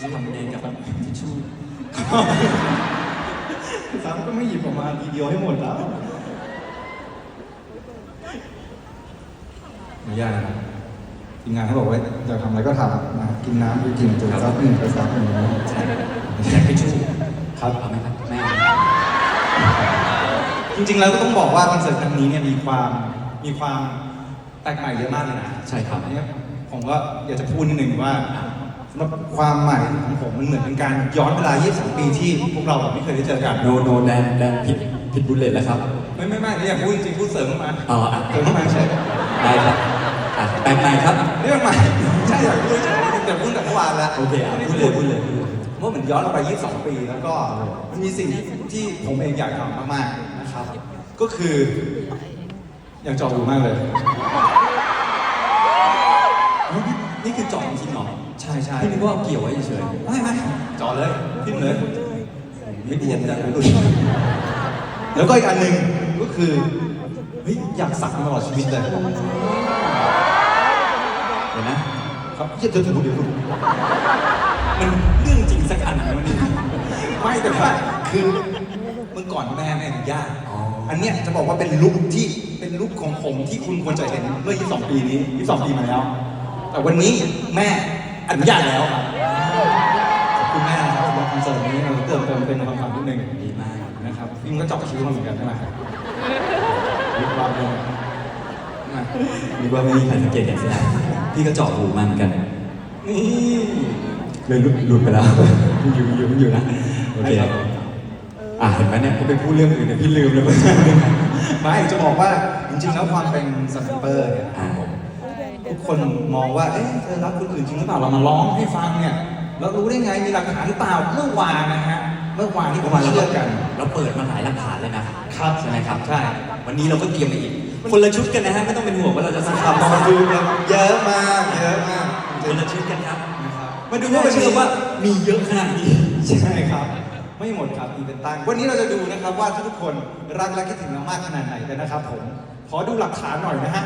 ซ้ำก็ไม่หยิบออกมาทีเดียวให้หมดแล้วอนุญาตนะครับทีมงานเขาบอกว่าอยากทำอะไรก็ทำนะกินน้ำไปกินตัวซับหนึ่งไปซับหนึ่งนะอยากไปชู้ครับเอาไหมครับแม่จริงๆแล้วก็ต้องบอกว่าคอนเสิร์ตครั้งนี้เนี่ยมีความมีความแปลกใหม่เยอะมากเลยนะใช่ครับอันนี้ผมก็อยากจะพูดนิดนึงว่า สำหรับความใหม่ของผมมันเหมือนเป็นการย้อนเวลา23ปีที่พวกเราแบบไม่เคยได้เจอกัน โนโนแดนแดนผิดผิดบุลเลตแล้วครับ ไม่ไม่ไม่อยากพูดจริงๆพูดเสริมเข้ามาอ๋ออะเสริมเข้ามาใช่ได้ครับอะแปลงใหม่ครับนี่มันใหม่ใช่อยากพูดเฉยๆแต่พูดแต่เมื่อวานแล้วโอเคอะพูดเลยพูดเลยพูดเลยว่าเหมือนย้อนกลับไป 22 ปีแล้วก็มันมีสิ่งที่ที่ผมเองอยากทำมากๆนะครับ ก็คืออยากจอหูมากเลย นี่คือเจาะจริงๆเหรอใช่ใช่พี่นึกว่าเอาเกี่ยวไว้เฉยไม่ไม่จอเลยขึ้นเลยไม่เดียนจะหลุดแล้วก็อีกอันหนึ่งก็คือเฮ้ยอยากสักมาตลอดชีวิตเลยๆเดี๋ยวนะครับเดี๋ยวเดี๋ยวเดี๋ยวเดี๋ยวมันเรื่องจริงสักอันไหนมันนี่ไม่แต่ว่าคือเมื่อก่อนแม่ไม่อนุญาตอ๋ออันเนี้ยจะบอกว่าเป็นลุคที่เป็นลุคของผมที่คุณควรจะเห็นเมื่อ 22 ปีนี้ 22 ปีมาแล้ว แต่วันนี้แม่ อนุญาตแล้วครับขอบคุณแม่นะครับสำหรับคอนเสิร์ตนี้เราเติมเต็มเป็นความฝันนิดนึงดีมากนะครับพี่มันก็เจาะคิ้วมาเหมือนกันใช่ไหมมีความเป็นมานึกว่าไม่มีใครสังเกตเห็นซะแล้วพี่ก็เจาะหูมาเหมือนกัน นี่เลยหลุดหลุดไปแล้ว อยู่อยู่อยู่นะโอเคอะเห็นไหมเนี่ยเขาไปพูดเรื่องอื่นเนี่ยพี่ลืมเลยว่าพูดเรื่องอะไรไม่จะบอกว่าจริงๆแล้วความเป็นสแนปเปอร์เนี่ยอ่า ทุกคนมองว่า เอ๊ะเธอรักคนอื่นจริงหรือเปล่า เรามาร้องให้ฟังเนี่ย เรารู้ได้ไง มีหลักฐานหรือเปล่า เมื่อวานนะฮะ เมื่อวานที่ผมมาเชื่อกัน เราเปิดมาหลายหลักฐานเลยนะครับใช่ไหมครับ ใช่ วันนี้เราก็เตรียมมาอีก คนละชุดกันนะฮะ ไม่ต้องเป็นห่วงว่าเราจะสักขับคำมาดูครับเยอะมาก เยอะมากจครินงละชุดกันครับๆนะครับ มาดูว่าเชื่อว่ามีเยอะขนาดนี้ ใช่ครับไม่หมดครับมีเป็นตั้งวันนี้เราจะดูนะครับว่าทุกๆคนรักและคิดถึงเรามากขนาดไหนกันนะครับผม ขอดูหลักฐานหน่อยนะฮะ